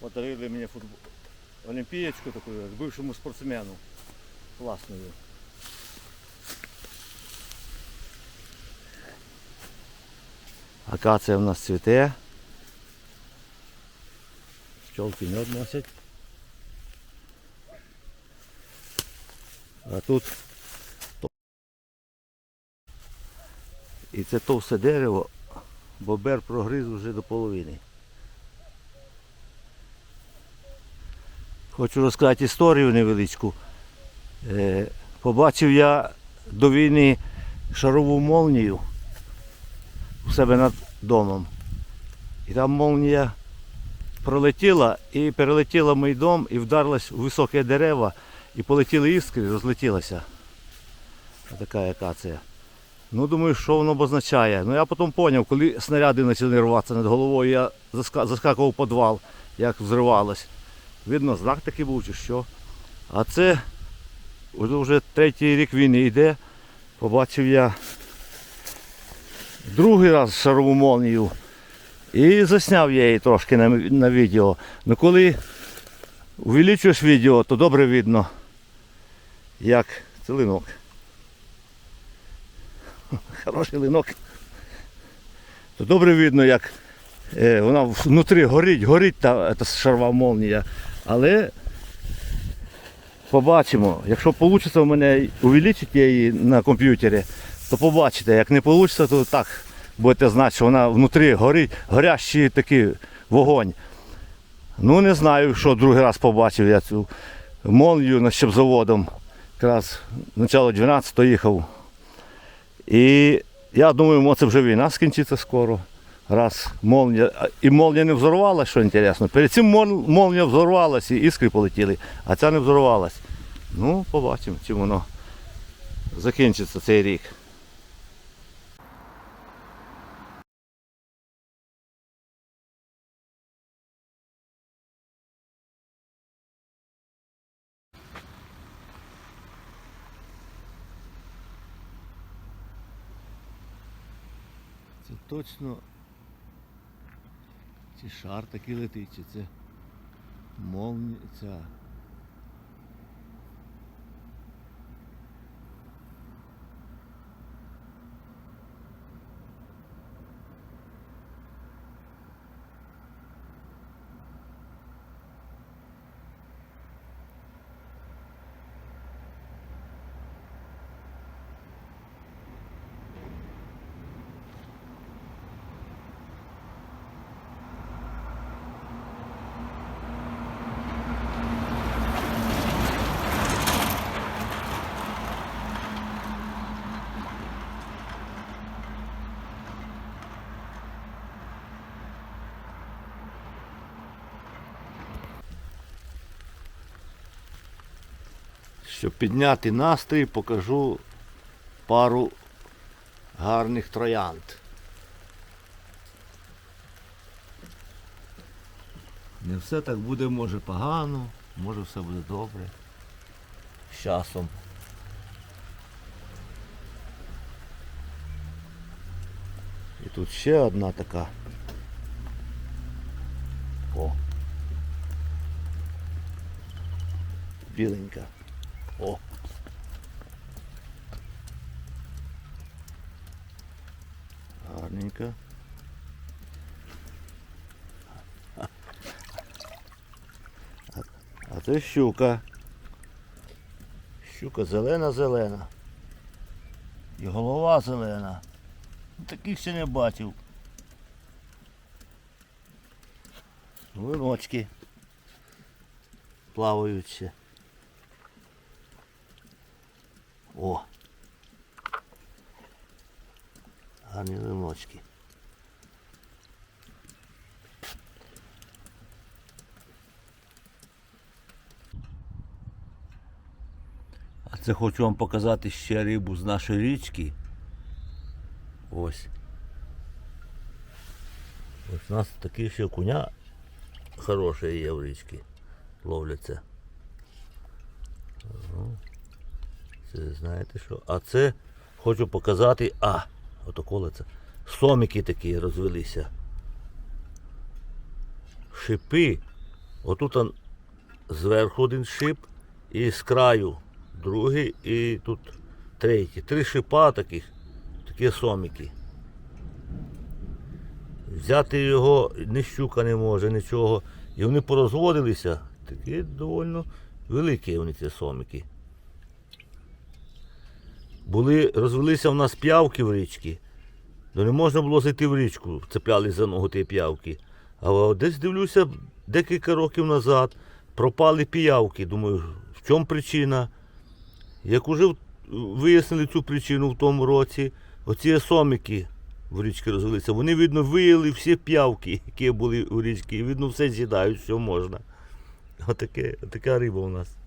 подарили мені футбол. Олімпієчку таку, як бившому спортсмену. Класною. Акація в нас цвіте. Пчолки мед носять. А тут і це товсте дерево, бобер прогриз вже до половини. Хочу розказати історію невеличку. Е, побачив я до війни шарову молнію у себе над домом. І там молнія пролетіла і перелетіла в мій дом і вдарилась у високе дерева, і полетіли іскри, розлетілася. Така акація. Ну, думаю, що воно обозначає. Ну я потім зрозумів, коли снаряди почали рватися над головою, я заскакував у підвал, як взривалось. Видно, знак такий був чи що. А це вже, третій рік війни йде. Побачив я другий раз шарову молнію. І засняв я її трошки на, на відео. Ну коли увеличуєш відео, то добре видно, як це линок. Хороший линок. То добре видно, як вона внутрі горить, горить та, шарова молнія. Але побачимо, якщо вийде в мене увеличити її на комп'ютері, то побачите, як не вийде, то так будете знати, що вона внутрі горить, горящий такий вогонь. Ну не знаю, що другий раз побачив я цю молнію над щепзаводом. Якраз начало 12-го їхав. І я думаю, це вже війна скінчиться скоро. Раз молнія. а, І молнія не взорвалася, що інтересно. Перед цим мол- молнія взорвалася і іскри полетіли, а ця не взорвалась. Ну, побачимо, чим воно закінчиться цей рік. Це точно чи шар такий летить, чи це молнія ця. Щоб підняти настрій, покажу пару гарних троянд. Не все так буде, може погано, може все буде добре. З часом. І тут ще одна така. О. Біленька. О. Гарненько. А, це щука. Щука зелена-зелена. І голова зелена. Таких ще не бачив. Линочки. Плавають ще. О. Гарні лимочки. А це хочу вам показати ще рибу з нашої річки. Ось. Ось у нас такі ще куня хороші є в річці. Ловляться. Це знаєте що? А це хочу показати. А, ото колеться. Соміки такі розвелися. Шипи Отут он зверху один шип, і з краю другий, і тут третій. Три шипа таких, такі соміки. Взяти його ні щука не може, нічого. І вони порозводилися. Такі доволі великі вони ці сомики. Були, розвелися в нас п'явки в річці. Ну не можна було зайти в річку, цепляли за ногу ті п'явки. А десь дивлюся, декілька років назад пропали піявки. Думаю, в чому причина? Як уже вияснили цю причину в тому році, оці сомики в річці розвелися, вони, видно, виїли всі п'явки, які були у річці, і видно, все з'їдають, що можна. Отаке, отака риба у нас.